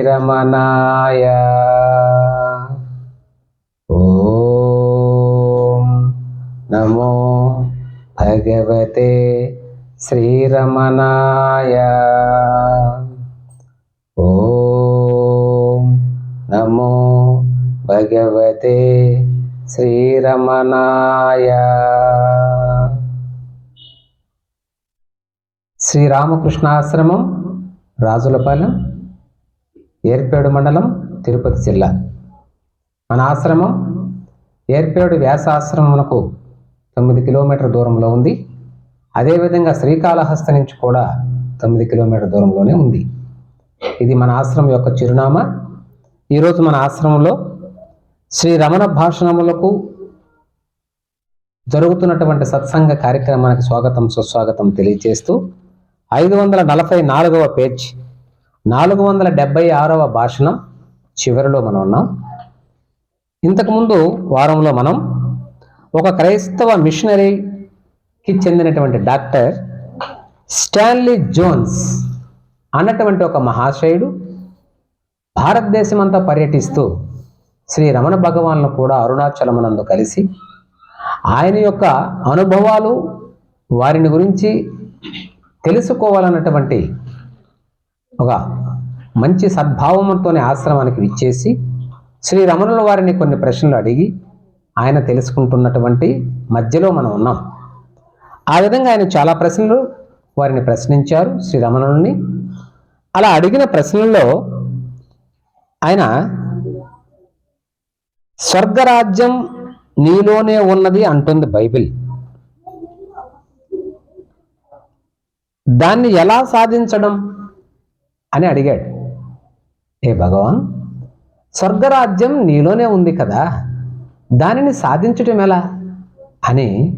శ్రీరమణాయ. ఓం నమో భగవతే శ్రీరమణాయ. ఓం నమో భగవతే శ్రీరమణాయ. శ్రీరామకృష్ణాశ్రమం రాజులపాలెం. ఏర్పేడు మండలం తిరుపతి జిల్లా. మన ఆశ్రమం ఏర్పేడు వ్యాసాశ్రమమునకు తొమ్మిది కిలోమీటర్ దూరంలో ఉంది. అదేవిధంగా శ్రీకాళహస్తి నుంచి కూడా తొమ్మిది కిలోమీటర్ దూరంలోనే ఉంది. ఇది మన ఆశ్రమం యొక్క చిరునామా. ఈరోజు మన ఆశ్రమంలో శ్రీ రమణ భాషణములకు జరుగుతున్నటువంటి సత్సంగ కార్యక్రమానికి స్వాగతం సుస్వాగతం తెలియజేస్తూ ఐదు వందల నలభై నాలుగవ పేజ్ నాలుగు వందల డెబ్బై ఆరవ భాషణం చివరిలో మనం ఉన్నాం. ఇంతకుముందు వారంలో మనం ఒక క్రైస్తవ మిషనరీకి చెందినటువంటి డాక్టర్ స్టాన్లీ జోన్స్ అన్నటువంటి ఒక మహాశయుడు భారతదేశమంతా పర్యటిస్తూ శ్రీ రమణ భగవాన్ను కూడా అరుణాచలమునందు కలిసి ఆయన యొక్క అనుభవాలు వారిని గురించి తెలుసుకోవాలన్నటువంటి ఒక మంచి సద్భావంతోనే ఆశ్రమానికి విచ్చేసి శ్రీ రమణుల వారిని కొన్ని ప్రశ్నలు అడిగి ఆయన తెలుసుకుంటున్నటువంటి మధ్యలో మనం ఉన్నాం. ఆ విధంగా ఆయన చాలా ప్రశ్నలు వారిని ప్రశ్నించారు శ్రీ రమణుల్ని. అలా అడిగిన ప్రశ్నల్లో ఆయన స్వర్గరాజ్యం నీలోనే ఉన్నది అంటుంది బైబిల్. దాన్ని ఎలా సాధించడం? అని అడిగాడు. ఏ భగవాన్ స్వర్గరాజ్యం నీలోనే ఉంది కదా దానిని సాధించటం ఎలా? అని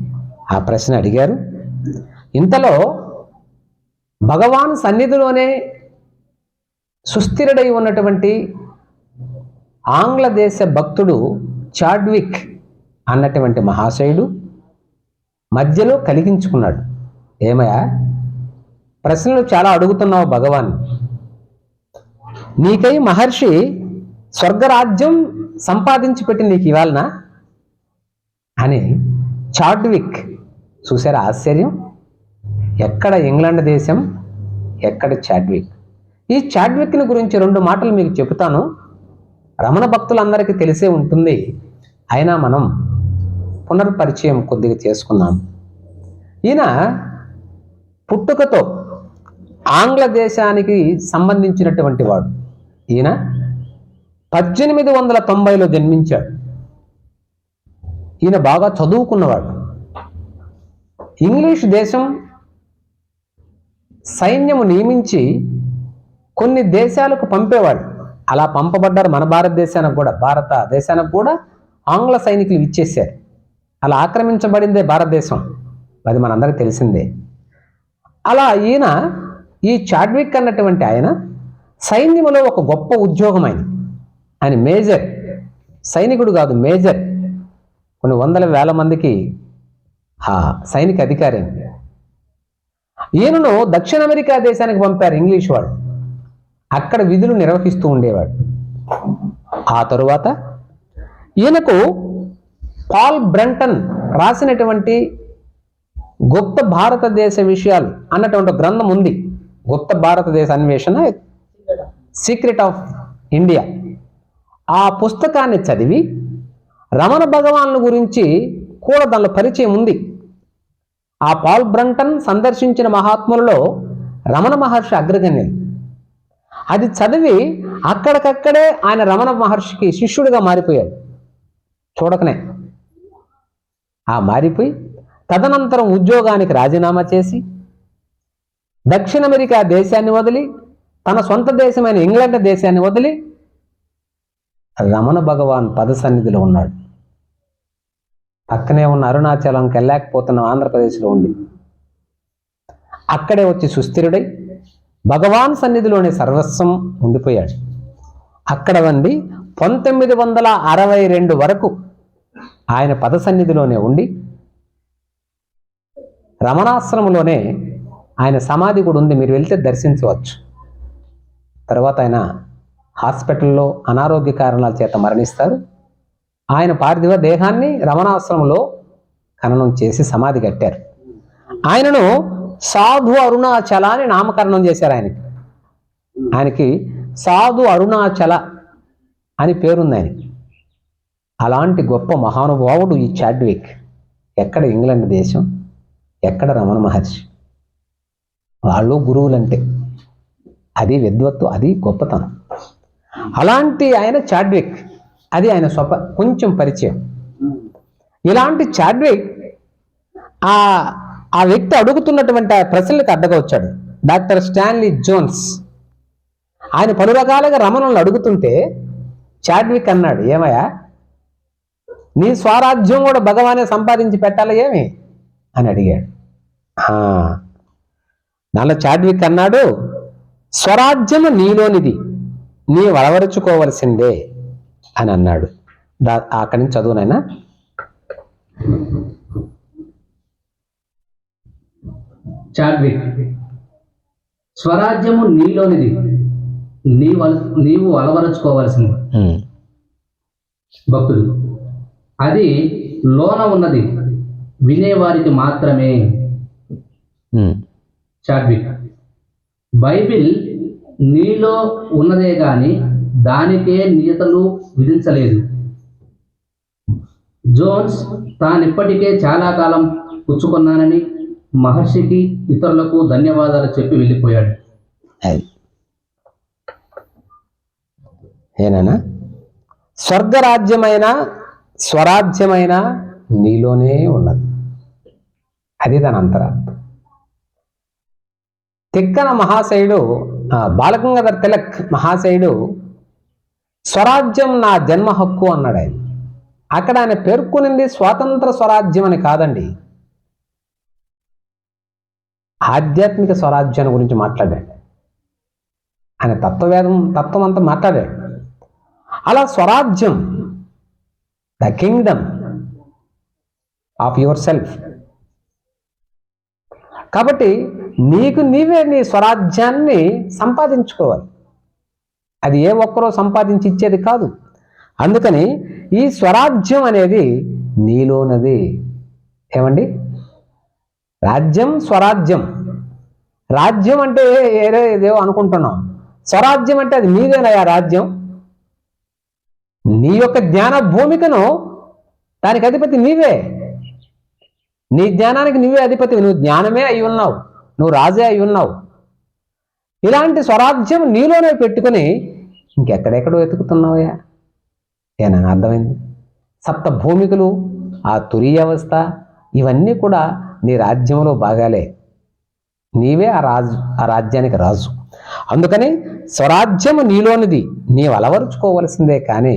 ఆ ప్రశ్న అడిగారు. ఇంతలో భగవాన్ సన్నిధిలోనే సుస్థిరుడై ఉన్నటువంటి ఆంగ్లదేశ భక్తుడు చాడ్విక్ అన్నటువంటి మహాశయుడు మధ్యలో కలిగించుకున్నాడు. ఏమయ్యా ప్రశ్నలు చాలా అడుగుతున్నావు భగవాన్. నీకై మహర్షి స్వర్గరాజ్యం సంపాదించి పెట్టి నీకు ఇవ్వాలన? అని చాడ్విక్ చూసారా ఆశ్చర్యం? ఎక్కడ ఇంగ్లాండ్ దేశం ఎక్కడ చాడ్విక్? ఈ చాడ్విక్ని గురించి రెండు మాటలు మీకు చెబుతాను. రమణ భక్తులందరికీ తెలిసే ఉంటుంది. అయినా మనం పునర్పరిచయం కొద్దిగా చేసుకుందాం. ఈయన పుట్టుకతో ఆంగ్ల దేశానికి సంబంధించినటువంటి వాడు. ఈయన పద్దెనిమిది వందల తొంభైలో జన్మించాడు. ఈయన బాగా చదువుకున్నవాడు. ఇంగ్లీష్ దేశం సైన్యము నియమించి కొన్ని దేశాలకు పంపేవాడు. అలా పంపబడ్డారు మన భారతదేశానికి కూడా భారతదేశానికి కూడా ఆంగ్ల సైనికులు ఇచ్చేశారు. అలా ఆక్రమించబడిందే భారతదేశం. అది మనందరికీ తెలిసిందే. అలా ఈయన ఈ చాడ్విక్ అన్నటువంటి ఆయన సైన్యములో ఒక గొప్ప ఉద్యోగం ఆయన ఆయన మేజర్. సైనికుడు కాదు మేజర్. కొన్ని వందల వేల మందికి ఆ సైనిక అధికారి ఈయనను దక్షిణ అమెరికా దేశానికి పంపారు ఇంగ్లీష్ వాడు. అక్కడ విధులు నిర్వహిస్తూ ఉండేవాడు. ఆ తరువాత ఈయనకు పాల్ బ్రంటన్ రాసినటువంటి గుప్త భారతదేశ విషయాలు అన్నటువంటి గ్రంథం ఉంది. గుప్త భారతదేశ అన్వేషణ సీక్రెట్ ఆఫ్ ఇండియా ఆ పుస్తకాన్ని చదివి రమణ భగవాన్ల గురించి కూడా దానిలో పరిచయం ఉంది. ఆ పాల్ బ్రంటన్ సందర్శించిన మహాత్ములలో రమణ మహర్షి అగ్రగణ్యం అది చదివి అక్కడికక్కడే ఆయన రమణ మహర్షికి శిష్యుడిగా మారిపోయాడు. చూడకనే. ఆ మారిపోయి తదనంతరం ఉద్యోగానికి రాజీనామా చేసి దక్షిణ అమెరికా దేశాన్ని వదిలి తన సొంత దేశమైన ఇంగ్లాండ్ దేశాన్ని వదిలి రమణ భగవాన్ పద సన్నిధిలో ఉన్నాడు. పక్కనే ఉన్న అరుణాచలంకి వెళ్ళలేకపోతున్న ఆంధ్రప్రదేశ్లో ఉండి. అక్కడే వచ్చి సుస్థిరుడై భగవాన్ సన్నిధిలోనే సర్వస్వం ఉండిపోయాడు. అక్కడ వండి పంతొమ్మిది వందల అరవై రెండు వరకు ఆయన పద సన్నిధిలోనే ఉండి రమణాశ్రమంలోనే ఆయన సమాధి కూడా ఉంది. మీరు వెళ్తే దర్శించవచ్చు. తర్వాత ఆయన హాస్పిటల్లో అనారోగ్య కారణాల చేత మరణిస్తారు. ఆయన పార్థివ దేహాన్ని రమణాశ్రమంలో ఖననం చేసి సమాధి కట్టారు. ఆయనను సాధు అరుణాచల అని నామకరణం చేశారు ఆయనకి. ఆయనకి సాధు అరుణాచల అని పేరుంది ఆయనకి. అలాంటి గొప్ప మహానుభావుడు ఈ చాడ్విక్. ఎక్కడ ఇంగ్లాండ్ దేశం? ఎక్కడ రమణ మహర్షి? వాళ్ళు గురువులంటే. అది విద్వత్తు అది గొప్పతనం. అలాంటి ఆయన చాడ్విక్. అది ఆయన స్వప కొంచెం పరిచయం. ఇలాంటి చాడ్విక్ ఆ ఆ వ్యక్తి అడుగుతున్నటువంటి ఆ ప్రశ్నలకు అడ్డగా వచ్చాడు. Doctor Stanley Jones. ఆయన పలు రకాలుగా రమణులను అడుగుతుంటే చాడ్విక్ అన్నాడు ఏమయ్యా? నీ స్వరాజ్యం కూడా భగవానే సంపాదించి పెట్టాలి ఏమి? అని అడిగాడు. నాలో చాడ్విక్ అన్నాడు స్వరాజ్యము నీలోనిది నీ వలవరుచుకోవలసిందే అని అన్నాడు. దా అక్కడి నుంచి చదువునైనా చాడ్విక్ స్వరాజ్యము నీలోనిది నీ నీవు అలవరచుకోవాల్సింది భక్తుడు అది లోన ఉన్నది వినేవారికి మాత్రమే. చాడ్విక్ బైబిల్ నీలో ఉన్నదే గాని దానికే నియతలు విధించలేదు. జోన్స్ తానిప్పటికే చాలా కాలం పుచ్చుకున్నానని మహర్షికి ఇతరులకు ధన్యవాదాలు చెప్పి వెళ్ళిపోయాడు. ఏనా స్వర్గరాజ్యమైన స్వరాజ్యమైన నీలోనే ఉన్నది. అది దాని అంతరాత్మ తిక్కన మహాశయుడు బాలగంగాధర్ తిలక్ మహాశయుడు స్వరాజ్యం నా జన్మ హక్కు అన్నాడు ఆయన. అక్కడ ఆయన పేర్కొనింది స్వాతంత్ర స్వరాజ్యం అని కాదండి. ఆధ్యాత్మిక స్వరాజ్యం గురించి మాట్లాడాడు. ఆయన తత్వవేదం తత్వం అంతా మాట్లాడాడు. అలా స్వరాజ్యం the kingdom of your self కాబట్టి నీకు నీవే నీ స్వరాజ్యాన్ని సంపాదించుకోవాలి. అది ఏ ఒక్కరో సంపాదించి ఇచ్చేది కాదు. అందుకని ఈ స్వరాజ్యం అనేది నీలోనది. ఏమండి? రాజ్యం స్వరాజ్యం. రాజ్యం అంటే ఏదో ఏదో అనుకుంటున్నాం. స్వరాజ్యం అంటే అది నీదేనయా రాజ్యం. నీ యొక్క జ్ఞాన భూమికను దానికి అధిపతి నీవే. నీ జ్ఞానానికి నువ్వే అధిపతి నువ్వు జ్ఞానమే అయి ఉన్నావు నువ్వు రాజే అయి ఉన్నావు. ఇలాంటి స్వరాజ్యం నీలోనే పెట్టుకుని ఇంకెక్కడెక్కడో వెతుకుతున్నావయ్యా ఏనా అర్థమైంది. సప్త భూమికలు ఆ తురీయ అవస్థ ఇవన్నీ కూడా నీ రాజ్యంలో భాగాలే. నీవే ఆ రాజు ఆ రాజ్యానికి రాజు. అందుకని స్వరాజ్యము నీలోనిది నీవు అలవరుచుకోవలసిందే కానీ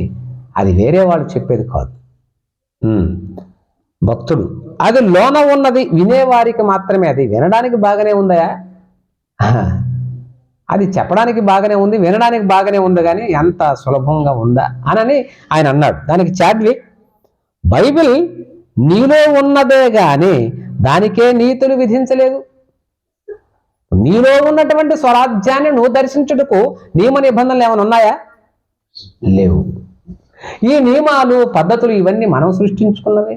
అది వేరే వాళ్ళు చెప్పేది కాదు. భక్తుడు. అది లోన ఉన్నది వినేవారికి మాత్రమే. అది వినడానికి బాగానే ఉందయా అది చెప్పడానికి బాగానే ఉంది వినడానికి బాగానే ఉంది కానీ ఎంత సులభంగా ఉందా అనని ఆయన అన్నాడు. దానికి చాడ్విక్ బైబిల్ నీలో ఉన్నదే కానీ దానికే నీతులు విధించలేదు. నీలో ఉన్నటువంటి స్వరాజ్యాన్ని నువ్వు దర్శించుటకు నియమ నిబంధనలు ఏమైనా ఉన్నాయా? లేవు. ఈ నియమాలు పద్ధతులు ఇవన్నీ మనం సృష్టించుకున్నవే.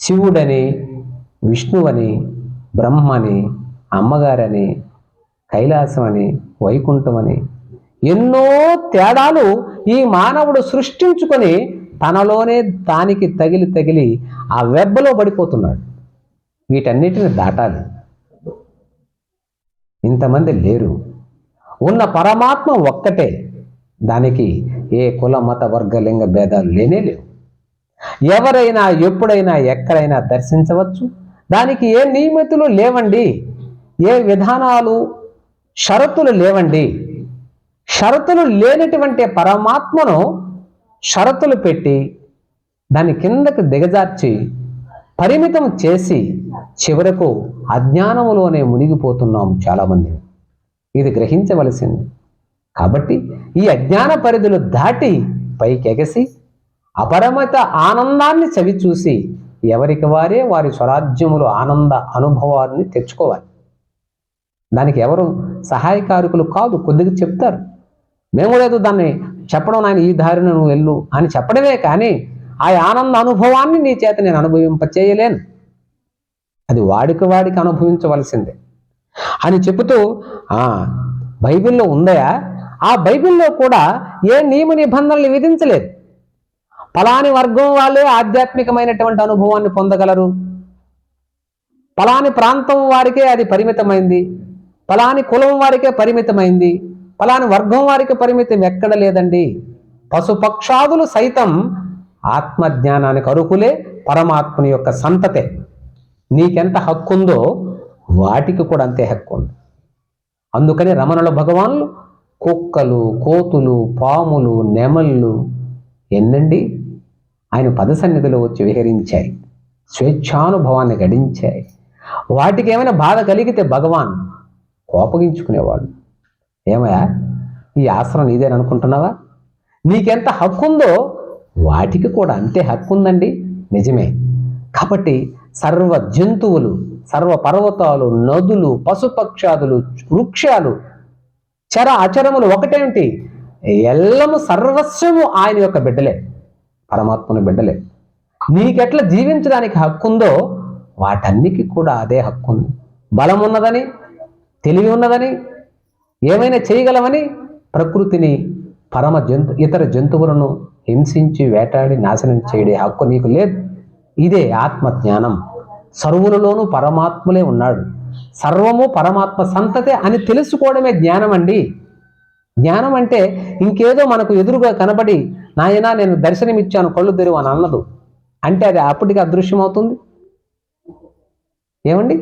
శివుడని విష్ణువని బ్రహ్మని అమ్మగారని కైలాసం అని వైకుంఠం అని ఎన్నో తేడాలు ఈ మానవుడు సృష్టించుకొని తనలోనే దానికి తగిలి తగిలి ఆ వెబ్బలో పడిపోతున్నాడు. వీటన్నిటిని దాటాలి. ఇంతమంది లేరు. ఉన్న పరమాత్మ ఒక్కటే. దానికి ఏ కుల మత వర్గ లింగ భేదాలు లేనే లేవు. ఎవరైనా ఎప్పుడైనా ఎక్కడైనా దర్శించవచ్చు. దానికి ఏ నియమితులు లేవండి. ఏ విధానాలు షరతులు లేవండి. షరతులు లేనటువంటి పరమాత్మను షరతులు పెట్టి దాని కిందకు దిగజార్చి పరిమితం చేసి చివరకు అజ్ఞానములోనే మునిగిపోతున్నాం చాలామంది. ఇది గ్రహించవలసింది. కాబట్టి ఈ అజ్ఞాన పరిధులు దాటి పైకి ఎగసి అపరమిత ఆనందాన్ని చవిచూసి ఎవరికి వారే వారి స్వరాజ్యములు ఆనంద అనుభవాన్ని తెచ్చుకోవాలి. దానికి ఎవరు సహాయకారుకులు కాదు కొద్దిగా చెప్తారు. మేము లేదు దాన్ని చెప్పడం నాయన ఈ దారిని నువ్వు వెళ్ళు అని చెప్పడమే కానీ ఆ ఆనంద అనుభవాన్ని నీ చేత నేను అనుభవింప చేయలేను అది వాడికి వాడికి అనుభవించవలసిందే. అని చెబుతూ ఆ బైబిల్లో ఉందయా? ఆ బైబిల్లో కూడా ఏ నియమ నిబంధనలు విధించలేదు. ఫలాని వర్గం వాళ్ళే ఆధ్యాత్మికమైనటువంటి అనుభవాన్ని పొందగలరు. ఫలాని ప్రాంతం వారికే అది పరిమితమైంది. ఫలాని కులం వారికే పరిమితమైంది. ఫలాని వర్గం వారికి పరిమితం ఎక్కడ లేదండి. పశుపక్షాదులు సైతం ఆత్మజ్ఞానానికి అరుకులే పరమాత్మని యొక్క సంతతే. నీకెంత హక్కు ఉందో వాటికి కూడా అంతే హక్కు ఉంది. అందుకని రమణుల భగవాన్లు కుక్కలు కోతులు పాములు నెమళ్ళు ఎన్నండి? ఆయన పద సన్నిధిలో వచ్చి విహరించాయి. స్వేచ్ఛానుభవాన్ని గడించాయి. వాటికి ఏమైనా బాధ కలిగితే భగవాన్ కోపగించుకునేవాడు. ఏమయ్యా ఈ ఆశ్రమం నీదేననుకుంటున్నావా నీకెంత హక్కు ఉందో వాటికి కూడా అంతే హక్కు ఉందండి నిజమే. కాబట్టి సర్వ జంతువులు సర్వ పర్వతాలు నదులు పశుపక్షాదులు వృక్షాలు చర అచరములు ఒకటేమిటి? ఎల్లము సర్వస్వము ఆయన యొక్క బిడ్డలే. పరమాత్మను బిడ్డలే. నీకెట్లా జీవించడానికి హక్కు ఉందో వాటన్నికి కూడా అదే హక్కు ఉంది బలం ఉన్నదని తెలివి ఉన్నదని ఏమైనా చేయగలవని ప్రకృతిని పరమ జంతు ఇతర జంతువులను హింసించి వేటాడి నాశనం చేయడే హక్కు నీకు లేదు. ఇదే ఆత్మ జ్ఞానం సర్వులలోనూ పరమాత్మలే ఉన్నాడు. సర్వము పరమాత్మ సంతతే అని తెలుసుకోవడమే జ్ఞానం అండి జ్ఞానం అంటే ఇంకేదో మనకు ఎదురుగా కనబడి నాయనా నేను దర్శనమిచ్చాను కళ్ళు తెరువు అని అన్నదు అంటే అది అప్పటికి అదృశ్యం అవుతుంది ఏమండి?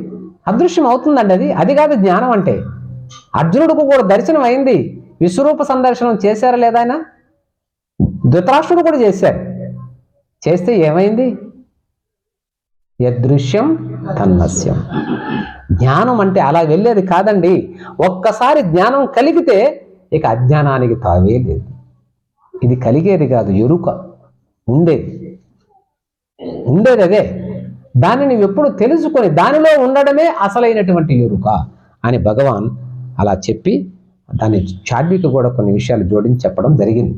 అదృశ్యం అవుతుందండి అది. అది కాదు జ్ఞానం అంటే. అర్జునుడికి కూడా దర్శనం అయింది విశ్వరూప సందర్శనం చేశారా లేదా ఆయన? ధృతరాష్ట్రుడు కూడా చేశారు చేస్తే ఏమైంది? యదృశ్యం తన్మస్యం. జ్ఞానం అంటే అలా వెళ్ళేది కాదండి. ఒక్కసారి జ్ఞానం కలిగితే ఇక అజ్ఞానానికి తావే లేదు. ఇది కలిగేది కాదు ఎరుక ఉండేది. ఉండేది అదే దాన్ని నువ్వు ఎప్పుడు తెలుసుకొని దానిలో ఉండడమే అసలైనటువంటి ఎరుక అని భగవాన్ అలా చెప్పి దాన్ని చాడ్వికి కూడా కొన్ని విషయాలు జోడించి చెప్పడం జరిగింది.